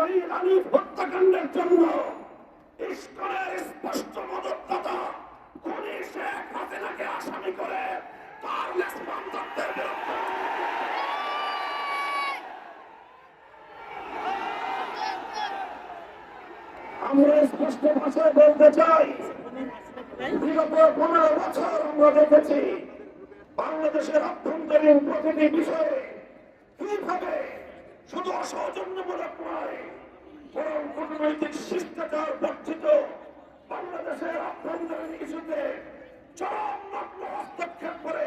হত্যাকাণ্ডের জন্য ইস্কনের স্পষ্ট মদতদাতা খুনি শেখ হাসিনাকে আসামি করে তার আমরা স্পষ্ট ভাষায় বলতে চাই, বিগত পনেরো বছর আমরা দেখেছি বাংলাদেশের অভ্যন্তরীণ প্রতিটি বিষয়ে কীভাবে শুধু অসৌজন্যমূলক নয়, বরং কূটনৈতিক শিষ্টাচার বর্ধিত বাংলাদেশের অভ্যন্তরীণ ইস্যুতে হস্তক্ষেপ করে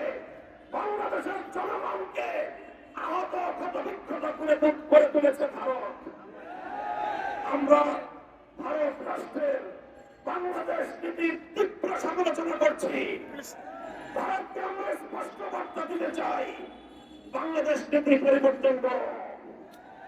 বাংলাদেশের জনগণকে আহত ক্ষত বিক্ষত করে করে তুলেছে ভারত। আমরা ভারত রাষ্ট্রের বাংলাদেশ নীতির তীব্র সমালোচনা করছি। ভারতকে আমরা স্পষ্ট বার্তা দিতে চাই, বাংলাদেশ নীতি পরিবর্তন করো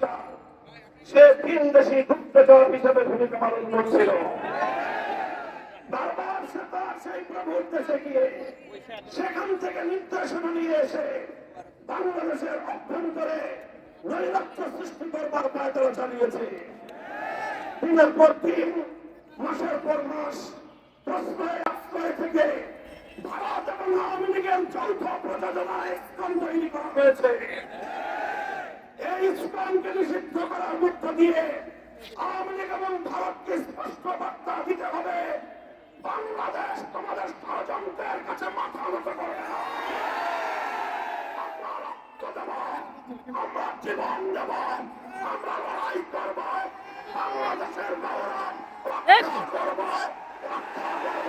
তার সে তিন দেশি ভূমিকা পালন করছিল সেখান থেকে নির্দেশনা নিয়ে এসে বাংলাদেশের অভ্যন্তরে নৈরাজ্য সৃষ্টি করবার চালিয়েছে দিনের পর দিন মাসের পর মাস প্রশ্রয় আশ্রয় থেকে ভারত এবং আওয়ামী লীগের যৌথ প্রযোজনায় ইসকন তৈরি করা হয়েছে। এই ইসকনকে নিষিদ্ধ করার মধ্য দিয়ে আওয়ামী লীগ এবং ভারতকে স্পষ্ট বার্তা দিতে হবে, বাংলাদেশ তোমাদের ষড়যন্ত্রের কাছে মাথা নত করবে না। আমরা রক্ত দেব, আমরা জীবন দেব, আমরা লড়াই করব, বাংলাদেশের গৌরব রক্ষা করব রক্ষা করব।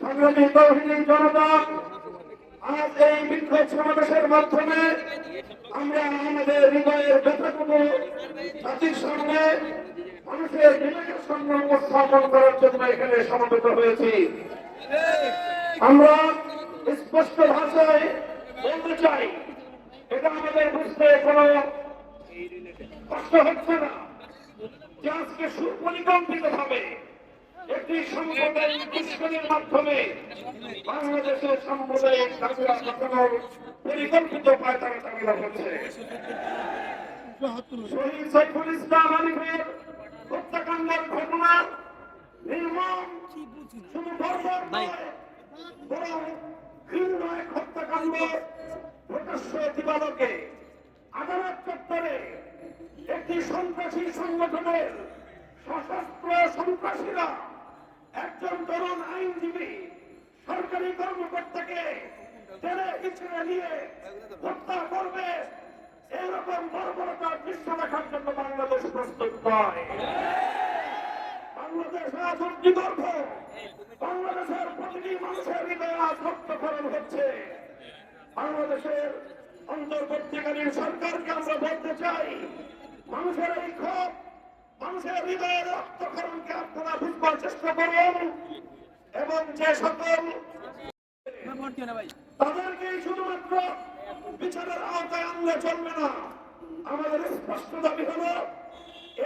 সংগ্রামী তৌহিনী জনতা, আজ এই বিক্ষোভ সমাবেশের মাধ্যমে আমরা আমাদের হৃদয়ের ব্যথাটুকু জাতির সামনে মানুষের বিবেকের সামনে উপস্থাপন করার জন্য এখানে সমবেত হয়েছি। আমরা স্পষ্ট ভাষায় বলতে চাই, এটা আমাদের বুঝতে কোনো কষ্ট হচ্ছে না। যে আজকে সুপরিকল্পিত ভাবে একটি সাম্প্রদায়িক দুষ্কর্মের মাধ্যমে বাংলাদেশের সাম্প্রদায়িক দাঙ্গা ঘটানোর পরিকল্পিত পায়তারা চালানো হচ্ছে শহীদ সাইফুল ইসলাম হত্যাকাণ্ডের ঘটনা এক হত্যাকাণ্ড একটি সন্ত্রাসী সংগঠনের সশস্ত্র সন্ত্রাসীরা একজন তরুণ আইনজীবী, সরকারি কর্মকর্তাকে টেনে পিছনে নিয়ে হত্যা করবে, এরকম বর্বরতার দৃশ্য দেখার জন্য বাংলাদেশ প্রস্তুত নয়। বাংলাদেশ আজ উদ্দীগর্ভ বাংলাদেশের প্রতিটি মানুষের হৃদয়ে আজ রক্তক্ষরণ হচ্ছে। বাংলাদেশের অন্তর্বর্তীকালীন সরকারকে আমরা বলতে চাই, মানুষের এই ক্ষোভ এবং যে সকল তাদেরকে শুধুমাত্র বিচারের আওতায় চলবে না। আমাদের স্পষ্ট দাবি হলো,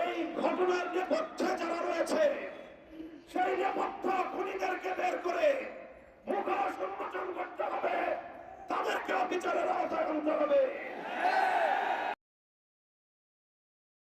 এই ঘটনার নেপথ্যে যারা রয়েছে, সেই নেপথ্য খুনিদেরকে বের করে মুখোশ উন্মোচন করতে হবে। তাদেরকে বিচারের আওতায় আনতে হবে।